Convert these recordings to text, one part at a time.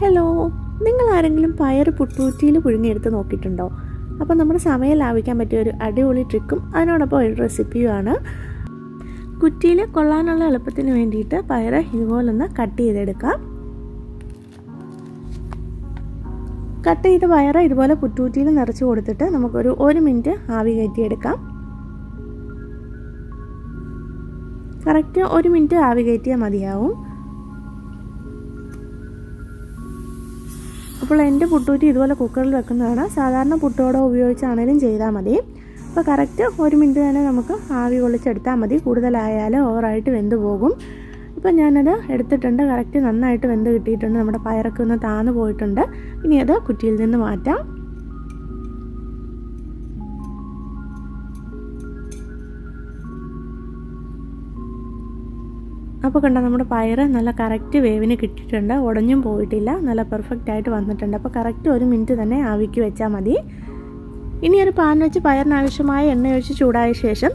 Hello നിങ്ങൾ ആരെങ്കിലും പയർ പുട്ടൂറ്റിയിൽ പുഴുങ്ങിയെടുത്ത് നോക്കിയിട്ടുണ്ടോ? അപ്പോൾ നമ്മുടെ സമയം ലാഭിക്കാൻ പറ്റിയ ഒരു അടിപൊളി ട്രിക്കും അതിനോടൊപ്പം ഒരു റെസിപ്പിയുമാണ് കുറ്റിയിൽ കൊള്ളാനുള്ള എളുപ്പത്തിന് വേണ്ടിയിട്ട് പയർ ഇതുപോലൊന്ന് കട്ട് ചെയ്തെടുക്കാം. കട്ട് ചെയ്ത പയർ ഇതുപോലെ പുറ്റൂറ്റിയിൽ നിറച്ച് കൊടുത്തിട്ട് നമുക്കൊരു ഒരു മിനിറ്റ് ആവി കയറ്റിയെടുക്കാം. കറക്റ്റ് ഒരു മിനിറ്റ് ആവി കയറ്റിയാൽ മതിയാവും. അപ്പോൾ എന്റെ പുട്ടൂറ്റി ഇതുപോലെ കുക്കറിൽ വെക്കുന്നതാണ്. സാധാരണ പുട്ടോടോ ഉപയോഗിച്ചാണേലും ചെയ്താൽ മതി. അപ്പോൾ കറക്റ്റ് ഒരു മിനിറ്റ് തന്നെ നമുക്ക് ആവി കൊള്ളിച്ചെടുത്താൽ മതി. കൂടുതലായാൽ ഓവറായിട്ട് വെന്ത് പോകും. ഇപ്പം ഞാനത് എടുത്തിട്ടുണ്ട്. കറക്റ്റ് നന്നായിട്ട് വെന്ത് കിട്ടിയിട്ടുണ്ട്. നമ്മുടെ പയറൊക്കെ ഒന്ന് താന്നു പോയിട്ടുണ്ട്. ഇനി അത് കുറ്റിയിൽ നിന്ന് മാറ്റാം. അപ്പോൾ കണ്ട നമ്മുടെ പയർ നല്ല കറക്റ്റ് വേവിന് കിട്ടിയിട്ടുണ്ട്. ഉടഞ്ഞും പോയിട്ടില്ല. നല്ല പെർഫെക്റ്റ് ആയിട്ട് വന്നിട്ടുണ്ട്. അപ്പോൾ കറക്റ്റ് ഒരു മിനിറ്റ് തന്നെ ആവിക്ക് വെച്ചാൽ മതി. ഇനി ഒരു പാൻ വെച്ച് പയറിന് ആവശ്യമായ എണ്ണ ഒഴിച്ച് ചൂടായ ശേഷം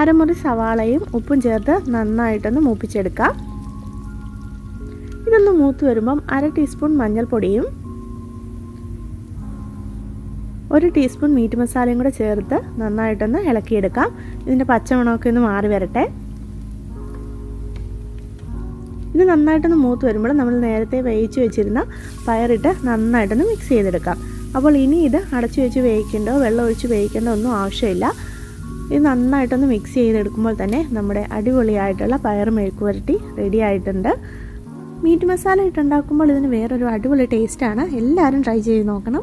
അരമുറി സവാളയും ഉപ്പും ചേർത്ത് നന്നായിട്ടൊന്ന് മൂപ്പിച്ചെടുക്കാം. ഇതൊന്ന് മൂത്ത് വരുമ്പം അര ടീസ്പൂൺ മഞ്ഞൾപ്പൊടിയും ഒരു ടീസ്പൂൺ മീറ്റ് മസാലയും കൂടെ ചേർത്ത് നന്നായിട്ടൊന്ന് ഇളക്കിയെടുക്കാം. ഇതിന്റെ പച്ചമണമൊക്കെ ഒന്ന് മാറി വരട്ടെ. ഇത് നന്നായിട്ടൊന്ന് മൂത്ത് വരുമ്പോൾ നമ്മൾ നേരത്തെ വേവിച്ച് വെച്ചിരുന്ന പയറിട്ട് നന്നായിട്ടൊന്ന് മിക്സ് ചെയ്തെടുക്കാം. അപ്പോൾ ഇനി ഇത് അടച്ചു വെച്ച് വേവിക്കേണ്ടോ വെള്ളം ഒഴിച്ച് വേവിക്കേണ്ടോ ഒന്നും ആവശ്യമില്ല. ഇത് നന്നായിട്ടൊന്ന് മിക്സ് ചെയ്തെടുക്കുമ്പോൾ തന്നെ നമ്മുടെ അടിപൊളിയായിട്ടുള്ള പയർ മെഴുക്കുവരട്ടി റെഡി ആയിട്ടുണ്ട്. മീറ്റ് മസാല ഇട്ടുണ്ടാക്കുമ്പോൾ ഇതിന് വേറൊരു അടിപൊളി ടേസ്റ്റാണ് എല്ലാവരും ട്രൈ ചെയ്ത് നോക്കണം.